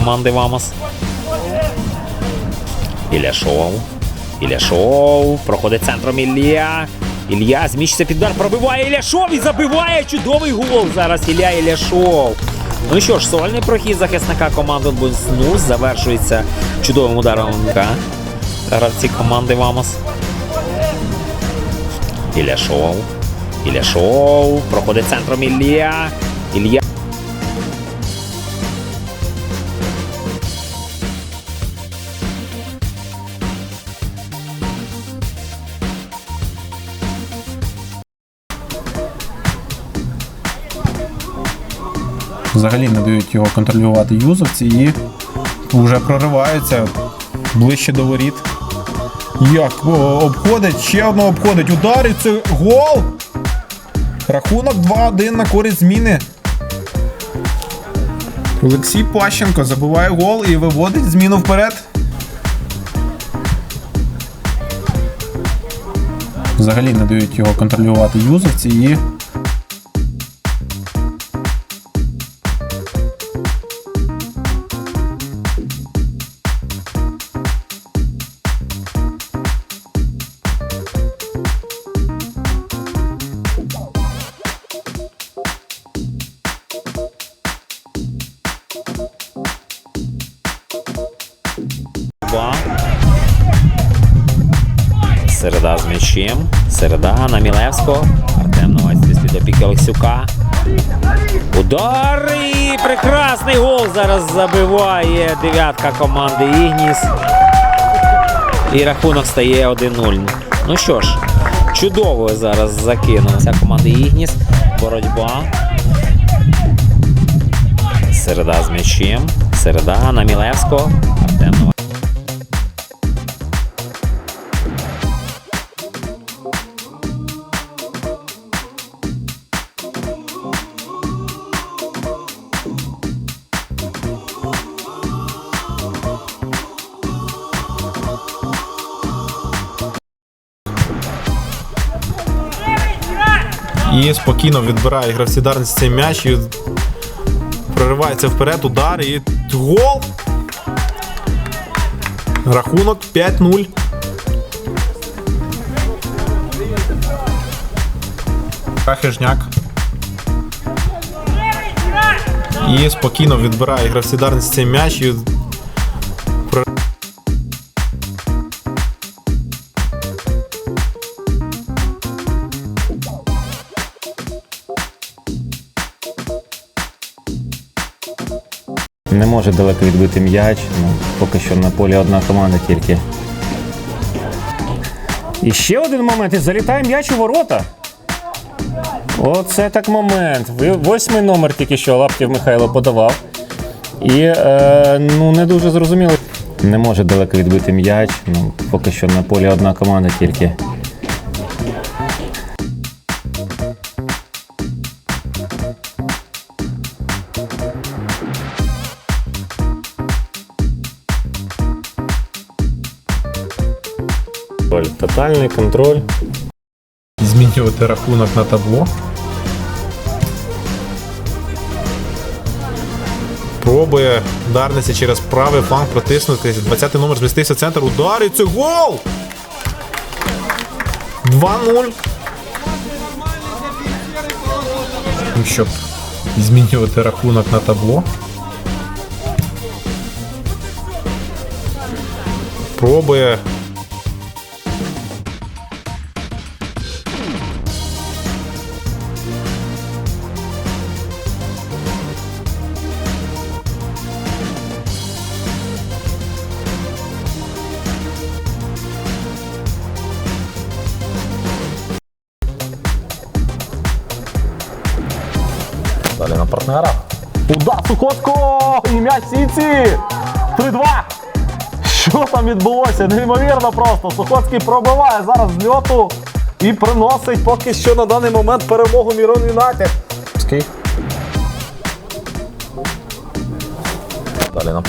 команди Вамос. Іляшов. Іляшов. Проходить центром Ілля. Ілля зміщиться під удар, пробиває Іляшов і забиває чудовий гол. Зараз Ілля Іляшов. Ну що ж, сольний прохід захисника команди Бунснус завершується чудовим ударом. Гравці команди Вамос. Іляшов. Іляшов. Проходить центром Ілля. Ілля. Взагалі не дають його контролювати юзовці і вже прориваються ближче до воріт. Як обходить, ще одного обходить. Ударить це гол! Рахунок 2-1 на користь зміни. Олексій Пащенко забиває гол і виводить зміну вперед. Взагалі не дають його контролювати юзовці і Середа з м'ячем. Середа на Мілевського. Артем Новацький опіки Олексюка. Удар і прекрасний гол зараз забиває дев'ятка команди Ігніс. І рахунок стає 1-0. Ну що ж, чудово зараз закинув ця команда Ігніс. Боротьба. Середа з м'ячем. Середа на Мілевського. Артем Новацький. І спокійно відбирає гравці цей м'яч і проривається вперед, удар і гол. Рахунок 5-0. Хижняк. І спокійно відбирає гравці Дарниці цей м'яч і Не може далеко відбити м'яч. Ну, поки що на полі одна команда тільки. І ще один момент. І залітає м'яч у ворота. Оце так момент. Восьмий номер тільки що Лаптів Михайло подавав. І е, ну, не дуже зрозуміло. Не може далеко відбити м'яч. Ну, поки що на полі одна команда тільки. Тотальний контроль. змінювати рахунок на табло. Пробує Дарниця через правий фланг протиснутись. 20 номер змістився в центр. Удар і це гол! 2-0. Ну, Щоб змінювати рахунок на табло. Пробує Партнера. Удар Сухоцького! І м'яч сіці! 3-2! Що там відбулося? Неймовірно просто. Сухоцький пробиває зараз з льоту і приносить поки що на даний момент перемогу Мірон Юнайтед. Далі на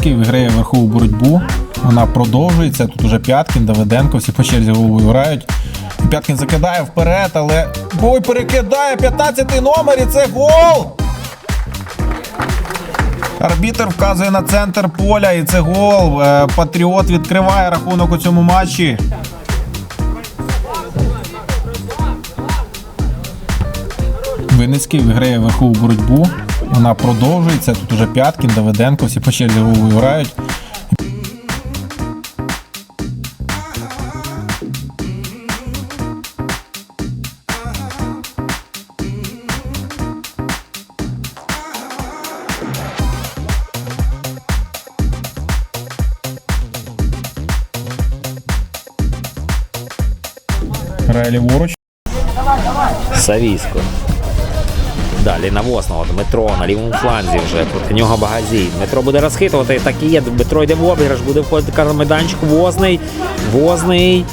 Винницький виграє верхову боротьбу. Вона продовжується. Тут уже П'яткін, Давиденко, всі по черзі головою грають. П'яткін закидає вперед, але бой перекидає 15-й номер і це гол! Арбітер вказує на центр поля і це гол. Е, Патріот відкриває рахунок у цьому матчі. Винницький виграє верхову боротьбу. Вона продовжується. Тут уже П'яткін, Давиденко, всі по черзі головою грають. Грає ліворуч. Савісько. Далі на Возного. Дмитро на лівому фланзі вже проти нього Багазій. Дмитро буде розхитувати. Так і є. Дмитро йде в обіграш, буде входити кар майданчик. Возний. Возний.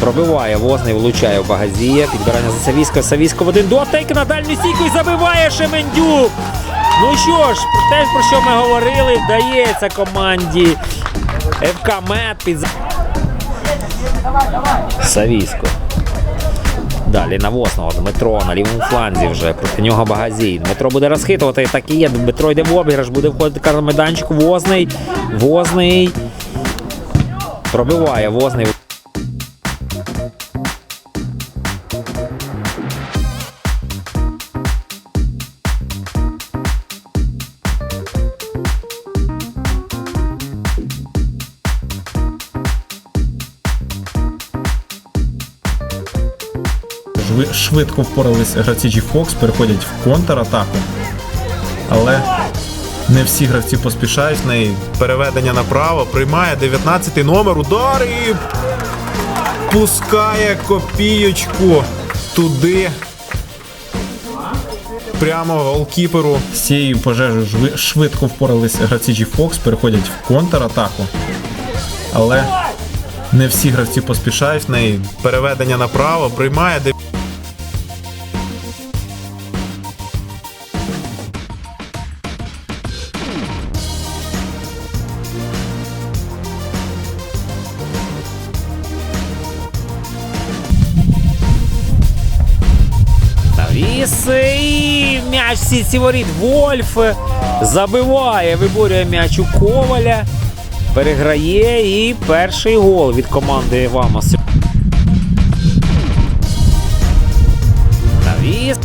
Пробиває Возний, влучає в Багазія. Підбирання за Савісько. Савісько в один дотик на дальню стійку і забиває Шемендюк. Ну що ж, те, про що ми говорили, вдається команді ФК Мед під Савісько. Далі на Восного Дмитро на лівому фланзі вже проти нього Багазій. Дмитро буде розхитувати. Так і є. Дмитро йде в обіграш, буде входити кар майданчик. Возний. Возний. Пробиває Возний. Швидко впорались гравці G-Fox, переходять в контратаку. Але не всі гравці поспішають в неї. Переведення направо, приймає 19-й номер, удар і пускає копієчку туди. Прямо голкіперу. З цією пожежею швидко впорались гравці G-Fox, переходять в контратаку. Але не всі гравці поспішають в неї. Переведення направо, приймає і м'яч в сітці воріт. Вольф забиває, виборює м'яч у Коваля. Переграє і перший гол від команди Вамос. Навіс.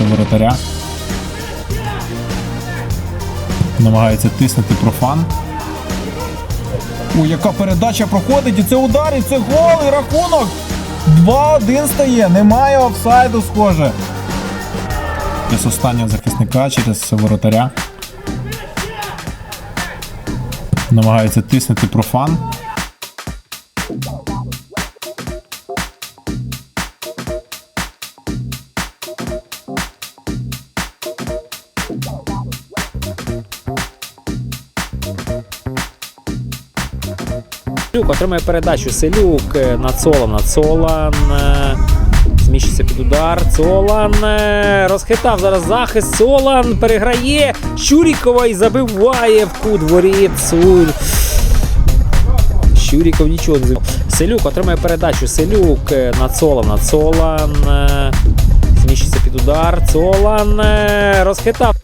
воротаря. Намагається тиснути профан. Ой, яка передача проходить, і це удар, і це гол, і рахунок. 2-1 стає, немає офсайду, схоже. З останнього захисника через воротаря. Намагається тиснути профан. Селюк отримає передачу. Селюк е, на Цолана. Цолан е, зміщується під удар. Цолан е, розхитав зараз захист. Цолан переграє. Щурікова і забиває в кут воріт. Щуріков нічого не забив. Селюк отримає передачу. Селюк на. Цолан е, зміщується під удар. Цолан розхитав.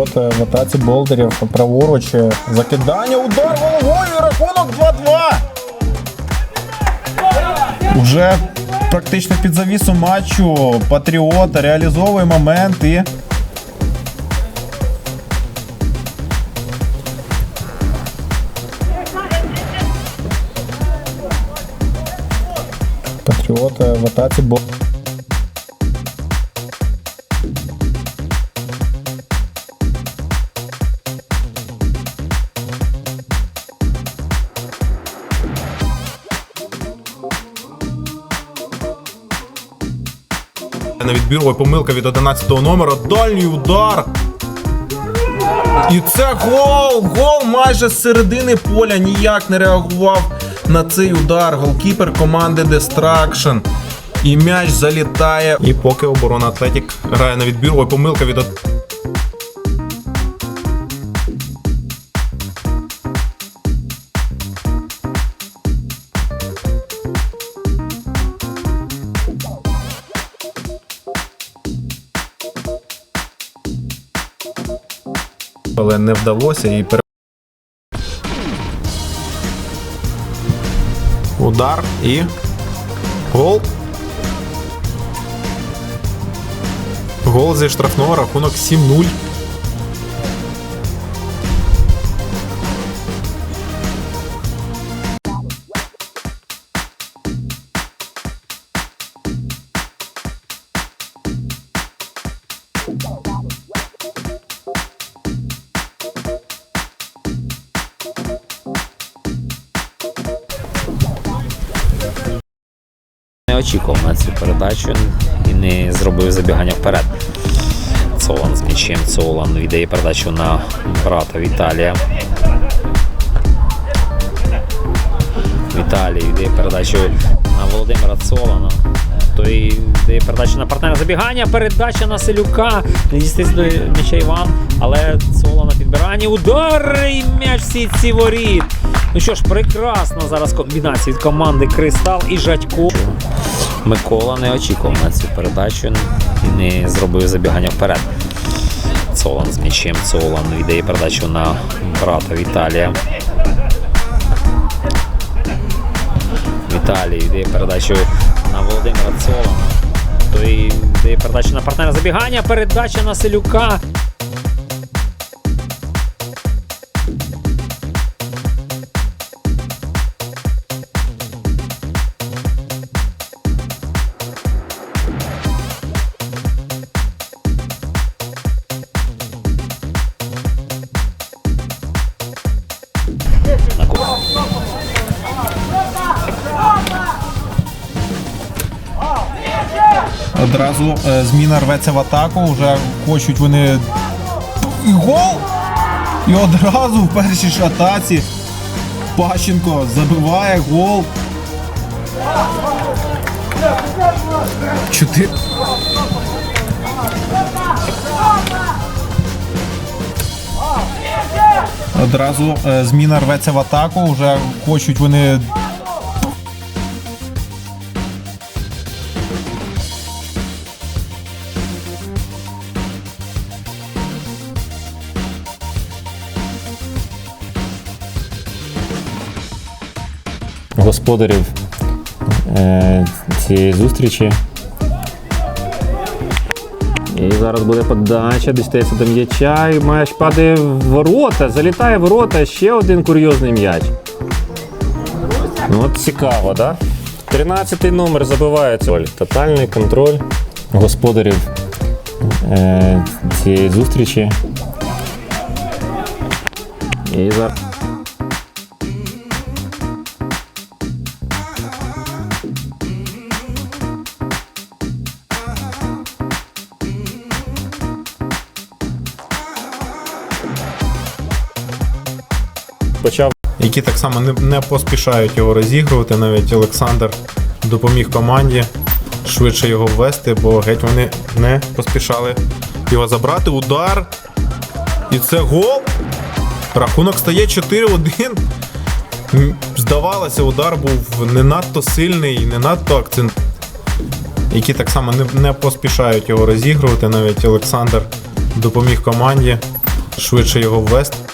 Е, в атаці Болдерів праворуч. е, Закидання, удар головою, рахунок 2-2. Уже практично під завісу матчу Патріот реалізовує момент і. Патріот е, в атаці Болдерів. На відбір, помилка від 11 номера. Дальній удар. І це гол! Гол майже з середини поля ніяк не реагував на цей удар. Голкіпер команди Destruction. І м'яч залітає. І поки оборона Атлетік грає на відбір. Ой, помилка від але не вдалося і пере... Удар і гол. Гол зі штрафного рахунок 7-0. Очікував на цю передачу і не зробив забігання вперед. Цолан з м'ячем. Цолан віддає передачу на брата Віталія. Віталій віддає передачу на Володимира Цолана. Той дає передачу на партнера забігання. Передача на Селюка. Не дістається до м'яча Іван, але Цолан на підбиранні. Удар і м'яч сітці воріт. Ну що ж, прекрасно зараз комбінація від команди Кристал і Жадько. Микола не очікував на цю передачу і зробив забігання вперед. Цолан з м'ячем. Цолан віддає передачу на брата Віталія. Віталій віддає передачу на Володимира Цолана. Той віддає передачу на партнера забігання. Передача на Селюка. Одразу е, зміна рветься в атаку. Вже хочуть вони. І гол! І одразу в першій ж Пащенко забиває гол. Чотири. Одразу е, зміна рветься в атаку. Вже хочуть вони господарів е, цієї зустрічі. І зараз буде подача, дістається до м'яча, і м'яч падає в ворота, залітає в ворота, ще один курйозний м'яч. Ну, от цікаво? Да? 13 номер забивається. Оль, Тотальний контроль господарів е, цієї зустрічі. І зараз. Почав які так само не, не поспішають його розігрувати. Навіть Олександр допоміг команді швидше його ввести, бо геть вони не поспішали його забрати. Удар. І це гол. Рахунок стає 4-1. Здавалося, удар був не надто сильний, не надто акцент. Які так само не, не поспішають його розігрувати. Навіть Олександр допоміг команді швидше його ввести.